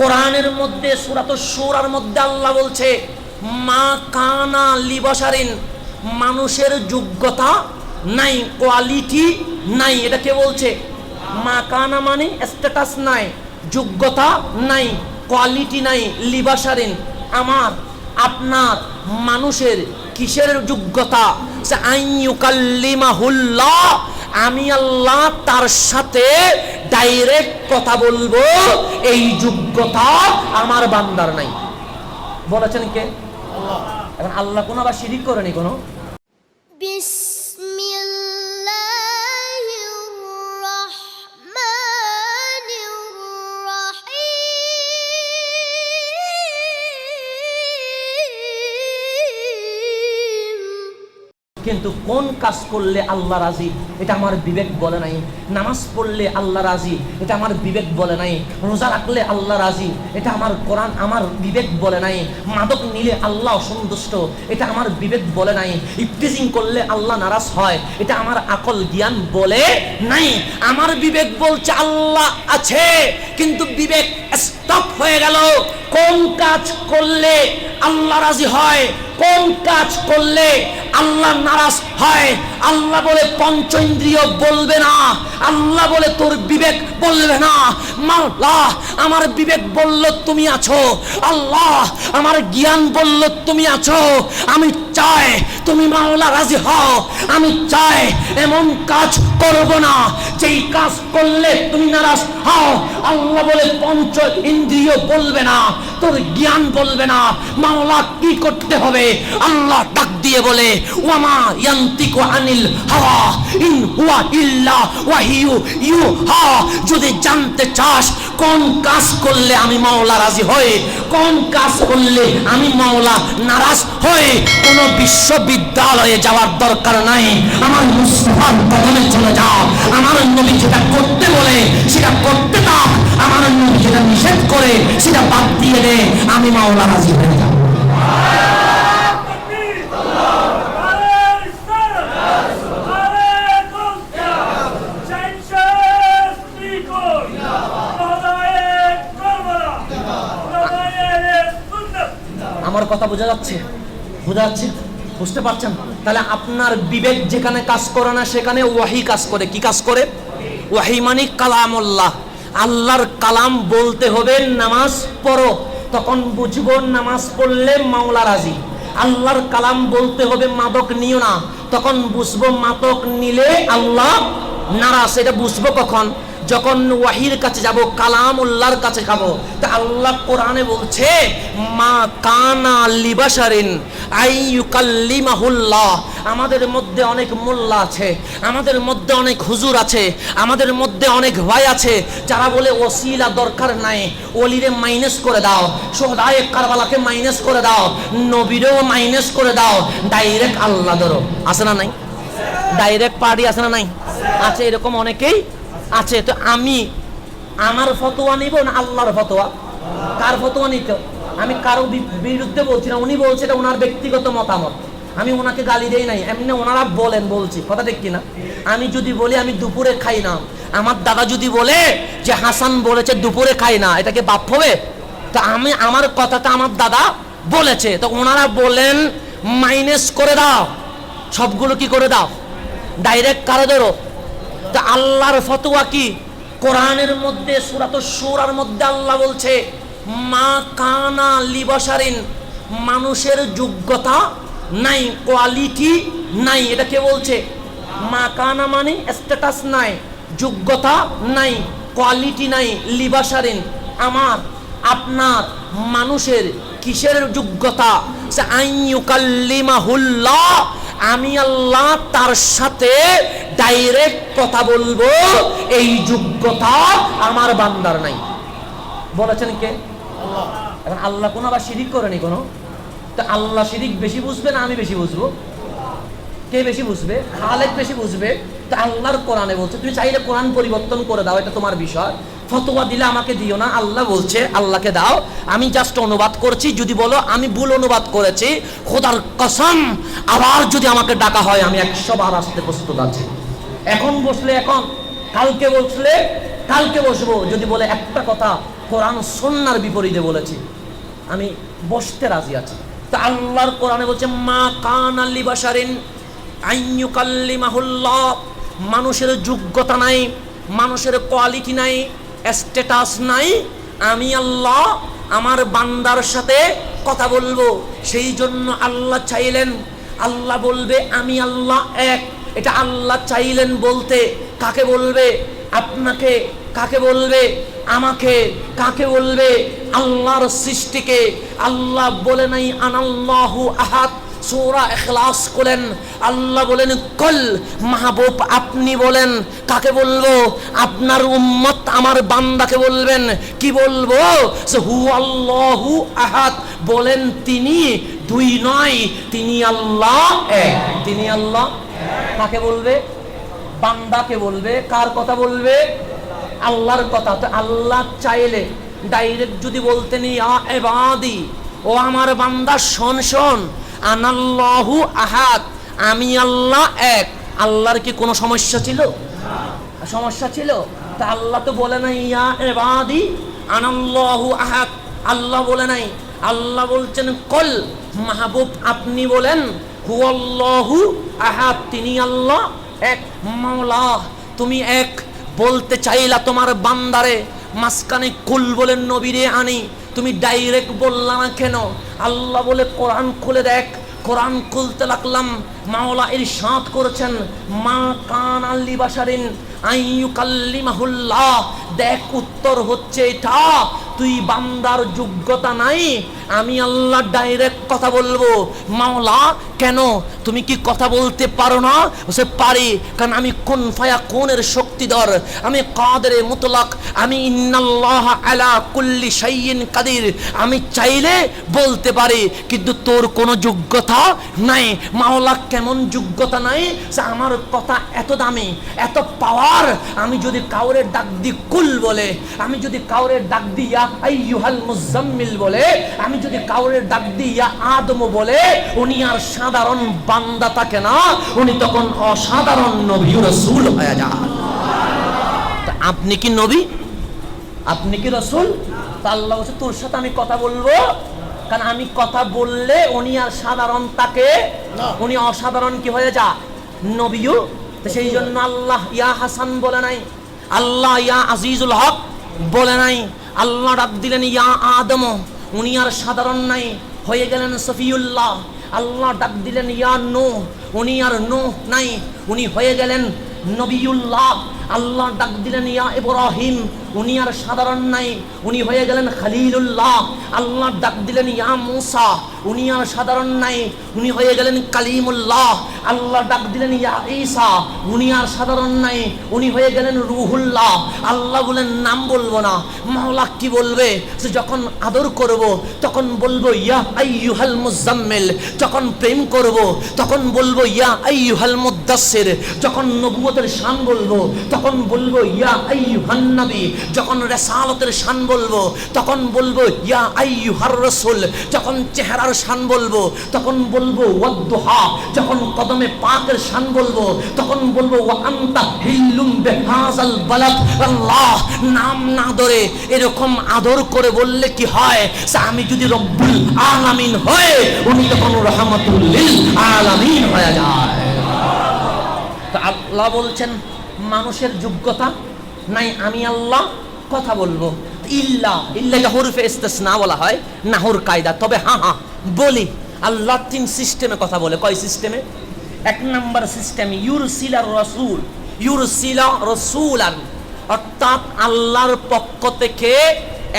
কোরআনের মধ্যে সুরাত সুরার মধ্যে আল্লাহ বলছে, মা কানা লিবাসারিন মানুষের যোগ্যতা নাই, কোয়ালিটি নাই। এটা কে বলছে? মা কানা মানে স্ট্যাটাস নাই, যোগ্যতা নাই, কোয়ালিটি নাই লিবাসারিন আমার, আপনার, মানুষের কিসের যোগ্যতা? সে আইয়ুকাল্লিমাহুল্লাহ আমি আল্লাহ তার সাথে ডাইরেক্ট কথা বলব, এই যোগ্যতা আমার বান্দার নাই। বলেছেন কে? এখন আল্লাহ কোনো আবার শিরিক করেনি কোনো? কিন্তু কোন কাজ করলে আল্লাহ রাজি? এটা আমার বিবেক বলে নাই। নামাজ পড়লে আল্লাহ রাজি, এটা আমার বিবেক বলে নাই। রোজা রাখলে আল্লাহ রাজি, এটা আমার কোরআন আমার বিবেক বলে নাই। মাদক নিলে আল্লাহ অসন্তুষ্ট, এটা আমার বিবেক বলে নাই। ইফটিজিং করলে আল্লাহ নারাজ হয়, এটা আমার আকল জ্ঞান বলে নাই। আমার বিবেক বলছে আল্লাহ আছে, কিন্তু বিবেক স্টপ হয়ে গেল। কোন কাজ করলে আল্লাহ রাজি হয়? কোন কাজ করলে আল্লাহ নারাজ হয়? আল্লাহ বলে পঞ্চ ইন্দ্রিয় বলবে না। আল্লাহ বলে তোর বিবেক বলবে না। মাওলা আমার বিবেক বলল তুমি আছো। আল্লাহ, আমার জ্ঞান বলল তুমি আছো। আমি চাই তুমি মাওলা রাজি হও। আমি চাই এমন কাজ করব না। যেই কাজ করলে তুমি নারাজ হও। আল্লাহ বলে পঞ্চ ইন্দ্রিয় বলবে না। তোর জ্ঞান বলবে না। মাওলা, কি করতে হবে? আল্লাহ ডাক দিয়ে বলে, ওয়ামা ইয়ান্তিকু আনিল হাওয়া, ইন হুয়া ইল্লা ওয়াহিয়ু ইউ হা যদি জানতে চাস কোন কাজ করলে আমি মাওলা রাজি হই, কোন কাজ করলে আমি মাওলা নারাজ হই, কোন বিশ্ববিদ্যালয়ে যাওয়ার দরকার নাই। আমার মুসলমান কদমে চলে যাও আমার নবী যেটা করতে বলে, সেটা করতে দাও আমার নবী যেটা নিষেধ করে, সেটা বাদ দিয়ে দে। আমি মাওলা রাজি হয়ে যাব। আমার কথা বোঝা যাচ্ছে? বোঝা যাচ্ছে? বুঝতে পারছেন? তাহলে আপনার বিবেক যেখানে কাজ করে না, সেখানে ওয়াহি কাজ করে। কি কাজ করে? ওয়াহি মানে কালামুল্লাহ। আল্লাহর কালাম বলতে হবে, নামাজ পড়ো। তখন বুঝব নামাজ পড়লে মাওলা রাজি। আল্লাহর কালাম বলতে হবে, মাদক নিও না। তখন বুঝব মাদক নিলে আল্লাহ নারাজ। এটা বুঝব কখন? যখন ওয়াহির কাছে যাব কালাম উল্লাহর কাছে খাব, তা আল্লাহ কোরআনে বলছে, মা কানা লিবাসারিন আইয়ুকাল্লিমাহুল্লাহ আমাদের মধ্যে অনেক মোল্লা আছে, আমাদের মধ্যে অনেক হুজুর আছে, আমাদের মধ্যে অনেক ভাই আছে, যারা বলে ওসিলা দরকার নাই, ওলিরে মাইনাস করে দাও, সোহদায়ে কারবালাকে মাইনাস করে দাও, নবীরেও মাইনাস করে দাও, ডাইরেক্ট আল্লাহ ধরো, আছে না নাই? ডাইরেক্ট পার্টি আছে না নাই? আছে, এরকম অনেকেই আছে, তো আমি আমার ফতোয়া নিব না আল্লাহর ফতোয়া? কার ফতোয়া নিতে? আমি কারও বিরুদ্ধে বলছি না, উনি বলছে এটা ওনার ব্যক্তিগত মতামত। আমি ওনাকে গালি দেই নাই, এমনি ওনারা বলেন, বলছি। কথা ঠিক কিনা? আমি যদি বলি, আমি দুপুরে খাই না। আমার দাদা যদি বলে যে হাসান বলেছে দুপুরে খাই না এটাকে বাপ হবে? তা আমি, আমার কথাটা আমার দাদা বলেছে, তো ওনারা বলেন, মাইনাস করে দাও, সবগুলো কি করে দাও? ডাইরেক্ট কারও ধরো? তা আল্লাহর ফতোয়া কি? কোরআনের মধ্যে সুরাত সুরার মধ্যে আল্লাহ বলছে, মা কানা লিবাসারিন মানুষের যোগ্যতা নাই, কোয়ালিটি নাই। এটা কে বলছে? মা কানা মানে স্ট্যাটাস নাই, যোগ্যতা নাই, কোয়ালিটি নাই লিবাসারিন আমার, আপনার, মানুষের কিসের যোগ্যতা? সে আইয়ুকাল্লিমাহুল্লাহ আমি আল্লাহ তার সাথে ডাইরেক্ট কথা বলব। এই যোগ্যতা আমার বান্দার নাই। বলেছেন কে? এখন আল্লাহ কোনো আবার শিরিক করেনি কোনো? তো আল্লাহ শিরিক বেশি বুঝবে না আমি বেশি বুঝব? কে বেশি বুঝবে? খালেক বেশি বুঝবে? তো আল্লাহর কোরআনে বলছে তুমি চাইলে কোরআন পরিবর্তন করে দাও এটা তোমার বিষয়। ফতোয়া দিলে আমাকে দিও না, আল্লাহ বলছে, আল্লাহকে দাও। আমি জাস্ট অনুবাদ করছি, যদি বলো, আমি ভুল অনুবাদ করেছি, খোদার কসম, আবার যদি আমাকে ডাকা হয়, আমি একশো বার আসতে প্রস্তুত আছি। এখন বসলে এখন, কালকে বসলে কালকে বসবো। যদি বলে একটা কথা কোরআন সন্ন্যার বিপরীতে বলেছি, আমি বসতে রাজি আছি। তা আল্লাহর কোরআনে বলছে, মা কান আল্লি বাসারিন আইনু কাল্লি মাহুল্লাহ মানুষের যোগ্যতা নাই, মানুষের কোয়ালিটি নাই স্ট্যাটাস নাই, আমি আল্লাহ আমার বান্দার সাথে কথা বলব। সেই জন্য আল্লাহ চাইলেন, আল্লাহ বলবে, আমি আল্লাহ এক। এটা আল্লাহ চাইলেন বলতে কাকে বলবে? আপনাকে কাকে বলবে? আমাকে কাকে বলবে? আল্লাহর সৃষ্টিকে। আল্লাহ বলে নাই, আনাল্লাহু আহাদ। সূরা এখলাস করেন আল্লাহ বলেন, কল মাহবুব, আপনি বলেন, কাকে বলব? আপনার উম্মত আমার বান্দাকে বলবেন। কি বলব? হু আল্লাহু আহাদ বলেন তিনি, দুই নয়, তিনি আল্লাহ এক। তিনি আল্লাহ কাকে বলবে? বান্দাকে বলবে। কার কথা বলবে? আল্লাহর কথা। তো আল্লাহ চাইলে ডাইরেক্ট যদি বলতেন, ইয়া এবাদি ও আমার বান্দা, শোন শোন আনাল্লাহু আহাদ। আমি আল্লাহ এক। আল্লাহর কি কোনো সমস্যা ছিল? সমস্যা ছিল? তা আল্লাহ তো বলে নাই, ইয়া এবাদি আনাল্লাহু আহাদ। আল্লাহ বলে নাই। আল্লাহ বলছেন, কল, মাহবুব আপনি বলেন, হুয়াল্লাহু আহাদ, তিনি আল্লাহ এক, মাওলা, তুমি এক। বলতে চাইলা তোমার বান্দারে, মাঝখানে কুল বলেন নবীরে আনি। তুমি ডাইরেক্ট বললা না কেন? আল্লাহ বলে, কোরআন খুলে দেখ, কোরআন খুলতে লাগলাম। মাওলা এর সাঁত করেছেন, মা কান আল্লি বাসারিন দেখ, উত্তর হচ্ছে এটা। তুই বান্দার যোগ্যতা নাই। আমি আল্লাহ ডাইরেক্ট কথা বলব। মাওলা, কেন? তুমি কি কথা বলতে পারো না? সে পারি, কারণ আমি কোন ফায়া কোনের শক্তিধর। আমি কাদের মুতলাক? আমি ইন্নাল্লাহ আলা কুল্লি শাইইন কাদির। আমি চাইলে বলতে পারি, কিন্তু তোর কোনো যোগ্যতা নাই। মাওলা, কেমন যোগ্যতা নাই? সে আমার কথা এত দামি, এত পাওয়ার আমি যদি কাউরে ডাক দি কুল বলে আমি যদি কাউরে ডাক দি ইয়া আইয়ুহাল মুজাম্মিল বলে আমি যদি কাউরে ডাক দি ইয়া আদম বলে উনি আর সাধারণ বান্দা থাকে না উনি তখন অসাধারণ নবী রসুল হয়ে যান। আপনি কি নবী? আপনি কি রসুল? আল্লাহ বলছে তোর সাথে আমি কথা বলব। কারণ আমি কথা বললে উনি আর সাধারণ তাকে উনি অসাধারণ কি হয়ে যা নবীও তো সেই জন্য আল্লাহ ইয়া হাসান বলে নাই, আল্লাহ ইয়া আজিজুল হক বলে নাই, আল্লাহ ডাক দিলেন, ইয়া আদম, উনি আর সাধারণ নাই, হয়ে গেলেন সফিউল্লাহ। আল্লাহ ডাক দিলেন, ইয়া নো উনি আর নো নাই, উনি হয়ে গেলেন নবিউল্লাহ। আল্লাহ ডাক দিলেন, ইয়া ইব্রাহিম। উনি আর সাধারণ নাই। উনি হয়ে গেলেন খালিলুল্লাহ। আল্লাহ ডাক দিলেন, ইয়া মুসা। উনি আর সাধারণ নাই। উনি হয়ে গেলেন কালিমুল্লাহ। আল্লাহ ডাক দিলেন, ইয়া ঈসা। উনি আর সাধারণ নাই। উনি হয়ে গেলেন রুহুল্লাহ। আল্লাহ বলেন, নাম বলব না। মাওলা কি বলবে? সে যখন আদর করব, তখন বলব, ইয়া আইয়ুহাল মুজাম্মিল। যখন প্রেম করব, তখন বলব, ইয়া আইয়ুহাল মুদাসসির। যখন নবুয়তের শান বলব, তখন বলব, ইয়া আই নবী। যখন রেসালতের শান বলব, তখন বলব, ইয়া আইয়ুহার রসুল। যখন চেহারার শান বলব, তখন বলব, ওয়াদ্দুহা। যখন কদমে পাকের শান বলব, তখন বলব ওয়া আনতা হিল্লুম বিহাযাল বালাদ। আল্লাহ, নাম না ধরে এরকম আদর করে বললে কি হয়? আমি যদি রব্বুল আলামিন হয়ে, উনি তখন রহমাতুল লিল আলামিন হয়ে যায়। তো আল্লাহ বলছেন মানুষের যোগ্যতা? নাই আমি আল্লাহ, কথা বলব। ইল্লা হরফে বলা হয়, নাহর কায়দা। তবে বলি, আল্লাহ তিন সিস্টেমে কথা বলে। কয় সিস্টেমে? এক নাম্বার সিস্টেম, ইউরসিলা রসুল। ইউরসিলা অর্থাৎ আল্লাহর পক্ষ থেকে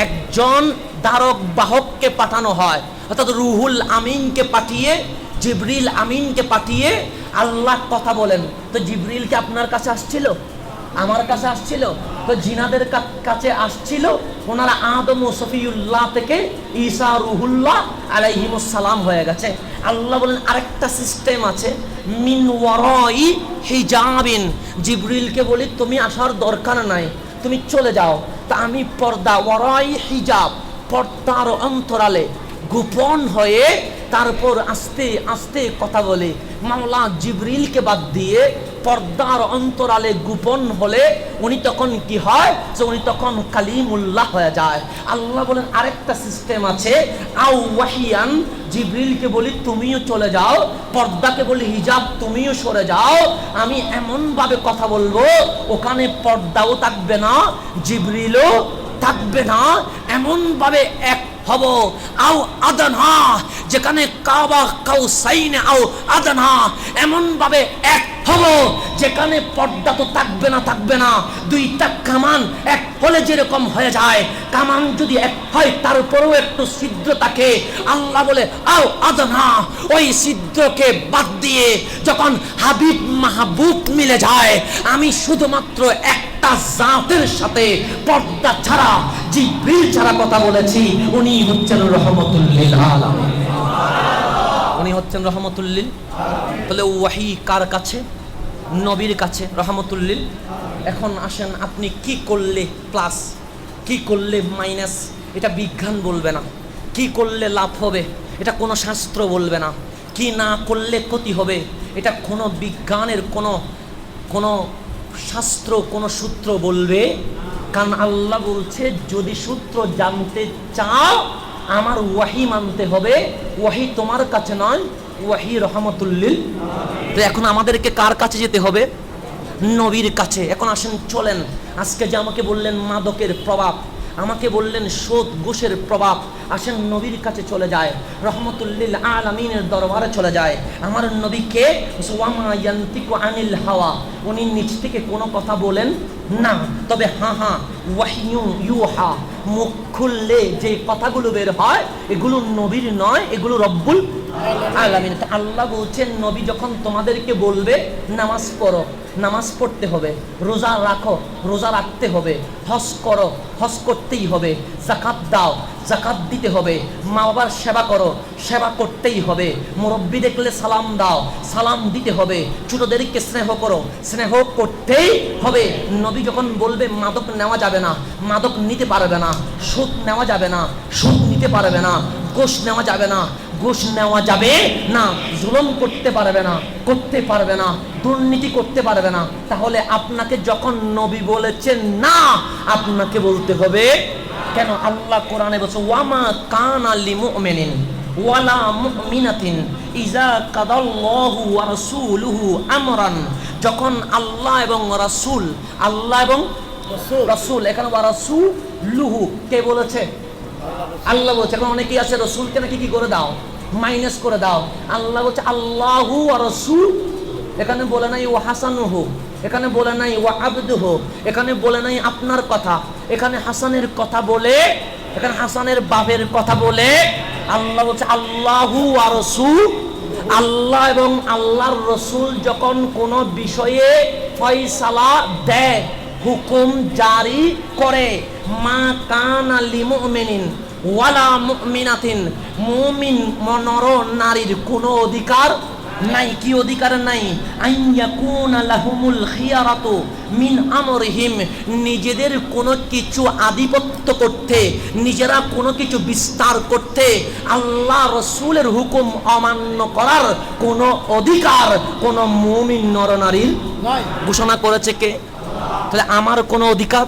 একজন দ্বারক বাহককে পাঠানো হয়। অর্থাৎ রুহুল আমিনকে পাঠিয়ে জিবরিল আমিনকে পাঠিয়ে আল্লাহ কথা বলেন। তো জিবরিলকে আপনার কাছে আসছিল? আমার কাছে আসছিল? তো জিনাদের কা- কাছে আসছিল? ওনারা আদম ও সফিউল্লাহ থেকে ঈসা রুহুল্লাহ আলাইহিমুস সালাম হয়ে গেছে। আল্লাহ বলেন, আরেকটা সিস্টেম আছে। মিন ওয়ারাই হিজাবিন। জিবরিলকে বলি, তুমি আসার দরকার নাই। তুমি চলে যাও। তা আমি পর্দা, ওয়ারাই হিজাব, পর্দার অন্তরালে গোপন হয়ে তারপর আস্তে আস্তে কথা বলে। মাওলা জিবরিলকে বাদ দিয়ে পর্দার অন্তরালে গোপন হলে উনি তখন কি হয়? যে উনি তখন কালিমুল্লাহ হয়ে যায়। আল্লাহ বলেন, আরেকটা সিস্টেম আছে। আউ ওয়াহিয়ান, জিবরিলকে বলি, তুমিও চলে যাও। পর্দাকে বলি, হিজাব, তুমিও সরে যাও। আমি এমনভাবে কথা বলব, ওখানে পর্দাও থাকবে না, জিবরিলও থাকবে না। এমনভাবে এক হব, আও আদনা যেখানে কাবা কাউ সাইনে আও আদনা এমন ভাবে এক হব, যেখানে পর্দা তো থাকবে না থাকবে না। দুইটা কামান এক হলে যেরকম হয়ে যায়। কামান যদি এক হয়, তারপরেও একটু ছিদ্র থাকে। আল্লাহ বলে, আও আদনা ওই ছিদ্রকে বাদ দিয়ে যখন হাবিব মাহবুব মিলে যায়, আমি শুধুমাত্র একটা জাতের সাথে পর্দা ছাড়া, জিব্রিল ছাড়া কথা বলেছি, উনি হচ্ছেন রহমতুল্লিল উনি হচ্ছেন রহমতুল্লিল। তাহলে ওয়াহি কার কাছে? নবীর কাছে, রহমতুল্লিল। এখন আসেন, আপনি কি করলে প্লাস, কি করলে মাইনাস? এটা বিজ্ঞান বলবে না। কি করলে লাভ হবে? এটা কোনো শাস্ত্র বলবে না। কি না করলে ক্ষতি হবে? এটা কোনো বিজ্ঞানের কোনো কোনো শাস্ত্র কোনো সূত্র বলবে? কারণ আল্লাহ বলছে, যদি সূত্র জানতে চাও, আমার ওয়াহি মানতে হবে। ওয়াহি তোমার কাছে নয়, ওয়াহি রহমতুল্লিল। তো এখন আমাদেরকে কার কাছে যেতে হবে? নবীর কাছে। এখন আসেন, চলেন। আজকে যে আমাকে বললেন মাদকের প্রভাব আমাকে বললেন সোদ ঘুষের প্রভাব। আসেন নবীর কাছে চলে যায়। রহমতুল্লিল আলামিনের দরবারে চলে যায়। আমার নবীকে আনিল হাওয়া। উনি নিচ থেকে কোনো কথা বলেন না। তবে হা হা, ওয়াহিয়ু ইউহা। মুখ খুললে যে কথাগুলো বের হয়, এগুলো নবীর নয়, এগুলো রব্বুল আলামিন। আল্লাহ বলছেন, নবী যখন তোমাদেরকে বলবে, নামাজ পড়ো। নামাজ পড়তে হবে, রোজা রাখো, রোজা রাখতে হবে, হজ করো, হজ করতেই হবে, জাকাত দাও, জাকাত দিতে হবে, মা বাবার সেবা করো, সেবা করতেই হবে, মুরব্বী দেখলে সালাম দাও, সালাম দিতে হবে, ছোটদেরকে স্নেহ করো, স্নেহ করতেই হবে, নবী যখন বলবে মাদক নেওয়া যাবে না, মাদক নিতে পারবে না, সুদ নেওয়া যাবে না, সুদ নিতে পারবে না, গোশ নেওয়া যাবে না ঘুষ নেওয়া যাবে না জুলুম করতে পারবে না করতে পারবে না দুর্নীতি করতে পারবে না তাহলে আপনাকে যখন নবী বলেছেন না আপনাকে বলতে হবে কেন? আল্লাহ কোরআনে বলছে ওয়ামা কান আলি মুমিনিন ওয়ালা মুমিনাতিন ইজা কাদাল্লাহু ওয়া রাসূলুহু আমরান যখন আল্লাহ এবং রাসূল আল্লাহ এবং রাসূল এখানে ওয়া রাসূলুহু কে বলেছে? আল্লাহ বলছে এখন অনেকেই আছে রসুলকে নাকি কি করে দাও? মাইনাস করে দাও। আল্লাহ বলছে, আল্লাহু রসুল। এখানে বলে নাই ও হাসানুহু। এখানে বলে নাই ও হোক এখানে বলে নাই, আপনার কথা। এখানে হাসানের কথা বলে, এখানে হাসানের বাপের কথা বলে, আল্লাহ বলছে, আল্লাহু আর রসুল। আল্লাহ এবং আল্লাহর রসুল যখন কোনো বিষয়ে ফয়সালা দেয়, হুকুম জারি করে, মা কান আলি মুমিনিন ওয়ালা মুমিনাতিন, মুমিন মনর নারীর কোনো অধিকার নাই। কি অধিকার নাই? আইয়াকুন লাহুমুল খিয়ারাতু মিন আমরিহিম। নিজেদের কোনো কিছু আধিপত্য করতে, নিজেরা কোনো কিছু বিস্তার করতে আল্লাহ রসুলের হুকুম অমান্য করার কোনো অধিকার কোনো মুমিন নরনারীর ঘোষণা করেছে কে? তাহলে আমার কোনো অধিকার?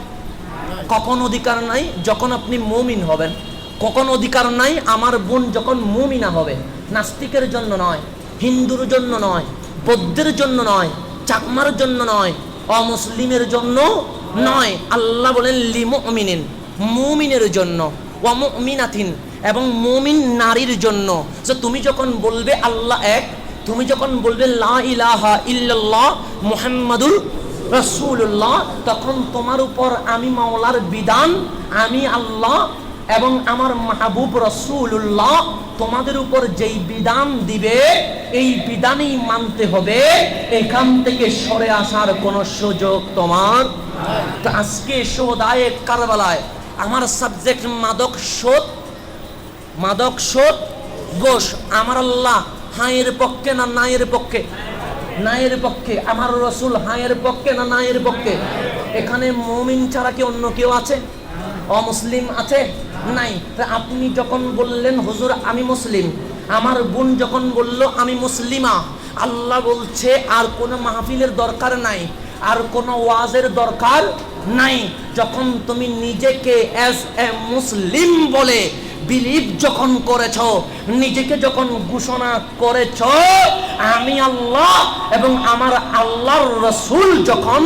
কখন অধিকার নাই? যখন আপনি মুমিন হবেন। কখন অধিকার নাই, আমার বোন যখন মুমিনা হবে, নাস্তিকের জন্য নয়, হিন্দুর জন্য নয়, বৌদ্ধের জন্য নয়, চাকমার জন্য নয়, অমুসলিমের জন্য নয়। আল্লাহ বলেন, লিমুমিনিন, মুমিনের জন্য অমিনাথিন এবং মুমিন নারীর জন্য। যে তুমি যখন বলবে আল্লাহ এক, তুমি যখন বলবে লা ইলাহা ইল্লাল্লাহ মুহাম্মাদুর রসুল্লাহ তখন তোমার উপর আমি মাওলার বিধান, আমি আল্লাহ এবং আমার মাহবুব রসুল্লাহ তোমাদের উপর যেই বিধান দিবে, এই বিধানই মানতে হবে। এখান থেকে সরে আসার কোনো সুযোগ তোমার আজকে সোদায়ে কারবালায় আমার সাবজেক্ট মাদক শোধ মাদক শোধ গোশ আমার আল্লাহ হাঁয়ের পক্ষে না নায়ের পক্ষে? নায়ের পক্ষে, আমার রসুল হাঁয়ের পক্ষে না নায়ের পক্ষে? এখানে মমিন ছাড়া কি অন্য কেউ আছে? অমুসলিম আছে? নাই। তা আপনি যখন বললেন, হুজুর, আমি মুসলিম। আমার বোন যখন বলল, আমি মুসলিমা। আল্লাহ বলছে, আর কোনো মাহফিলের দরকার নাই, আর কোনো ওয়াজের দরকার নাই। যখন তুমি নিজেকে এস এ মুসলিম বলে বিলিভ যখন করেছ, নিজেকে যখন ঘোষণা করেছ, আমি আল্লাহ এবং আমার আল্লাহর রসুল যখন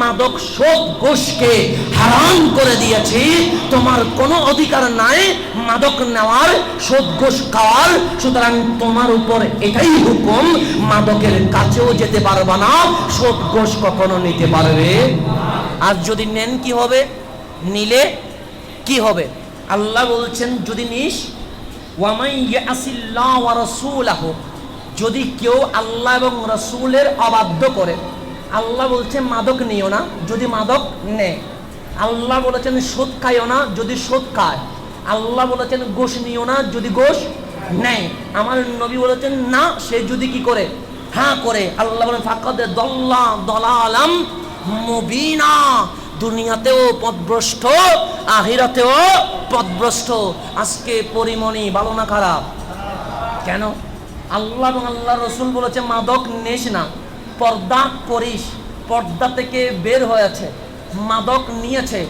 মাদক সব গোষকে হারাম করে দিয়েছি, তোমার কোনো অধিকার নাই মাদক নেওয়ার সব গোষ খাওয়ার, সুতরাং তোমার উপর এটাই হুকুম, মাদকের কাছেও যেতে পারবে না সোদ ঘোষ কখনো নিতে পারবে। আর যদি নেন কি হবে? নিলে কি হবে? আল্লাহ বলছেন, যদি নিস যদি কেউ আল্লাহ এবং রসুলের অবাধ্য করে। আল্লাহ বলছে, মাদক নিও না, যদি মাদক নেয় আল্লাহ বলেছেন, সুদ খাইও না, যদি সুদ খায়। আল্লাহ বলেছেন, গোশ নিও না, যদি গোশ নেয়। আমার নবী বলেছেন, না, সে যদি কি করে? হ্যাঁ করে। আল্লাহ বলেন ফাঁকাতে দল্লা দলালাম মুবিনা। দুনিয়াতেও পদভ্রষ্ট আহিরাতেও পদভ্রষ্ট। আজকে পরিমণি ভালো না খারাপ? কেন? আল্লাহ এবং আল্লাহ রসুল বলেছে, মাদক নেস না, পর্দা করিস, পর্দা থেকে বের হয়েছে, মাদক নিয়েছে।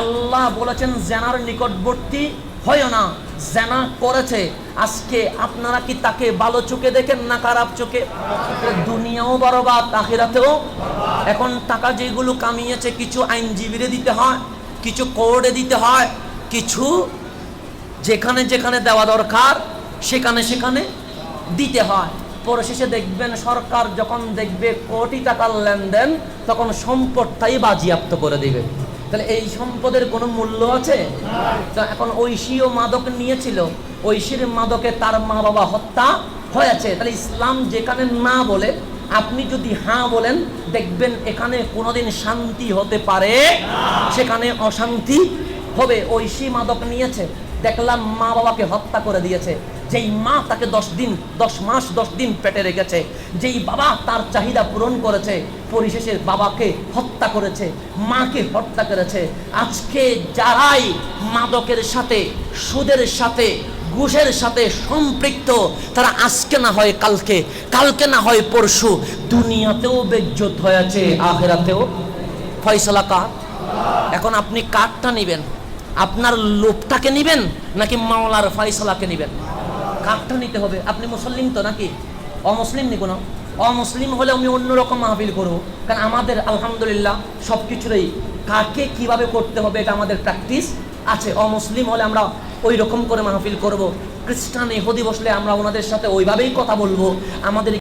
আল্লাহ বলেছেন, জেনার নিকটবর্তী হয় না, জেনা করেছে। আজকে আপনারা কি তাকে ভালো চোখে দেখেন না খারাপ চোখে? দুনিয়াও বরবাদ, আখিরাতেও। এখন টাকা যেগুলো কামিয়েছে, কিছু আইনজীবীরে দিতে হয়, কিছু কোর্টে দিতে হয়, কিছু যেখানে যেখানে দেওয়া দরকার, সেখানে সেখানে দিতে হয়। পরে শেষে দেখবেন সরকার যখন দেখবে কোটি টাকার লেনদেন, তখন সম্পদটাই বাজিয়াপ্ত করে দিবে। তাহলে এই সম্পদের কোনো মূল্য আছে? তো এখন ঐশীও মাদক নিয়েছিল। ঐশীর মাদকে তার মা বাবা হত্যা হয়েছে। তাহলে ইসলাম যেখানে না বলে, আপনি যদি হ্যাঁ বলেন, দেখবেন এখানে কোনোদিন শান্তি হতে পারে। সেখানে অশান্তি হবে। ঐশী মাদক নিয়েছে। দেখলাম মা বাবাকে হত্যা করে দিয়েছে। যেই মা তাকে দশ দিন, দশ মাস, দশ দিন পেটে রেখেছে, যেই বাবা তার চাহিদা পূরণ করেছে, পরিশেষে বাবাকে হত্যা করেছে, মাকে হত্যা করেছে। আজকে যারাই মাদকের সাথে, সুদের সাথে, ঘুষের সাথে সম্পৃক্ত, তারা আজকে না হয় কালকে কালকে না হয় পরশু, দুনিয়াতেও বেজ্জত হয়েছে, আখেরাতেও। ফয়সলা কার? এখন আপনি কাঠটা নেবেন, আপনার লোভটাকে নেবেন, নাকি মাওলার ফয়সলাকে নেবেন? কাঠটা নিতে হবে। আপনি মুসলিম তো নাকি? অমুসলিম নি কোনো? অমুসলিম হলে আমি অন্যরকম মাহফিল করব। কারণ আমাদের আলহামদুলিল্লাহ সব কিছুরই কাকে কীভাবে করতে হবে এটা আমাদের প্র্যাকটিস আছে। অমুসলিম হলে আমরা ওই রকম করে মাহফিল করব। খ্রিস্টান, ইহুদি বসলে আমরা ওনাদের সাথে ওইভাবেই কথা বলব। আমাদের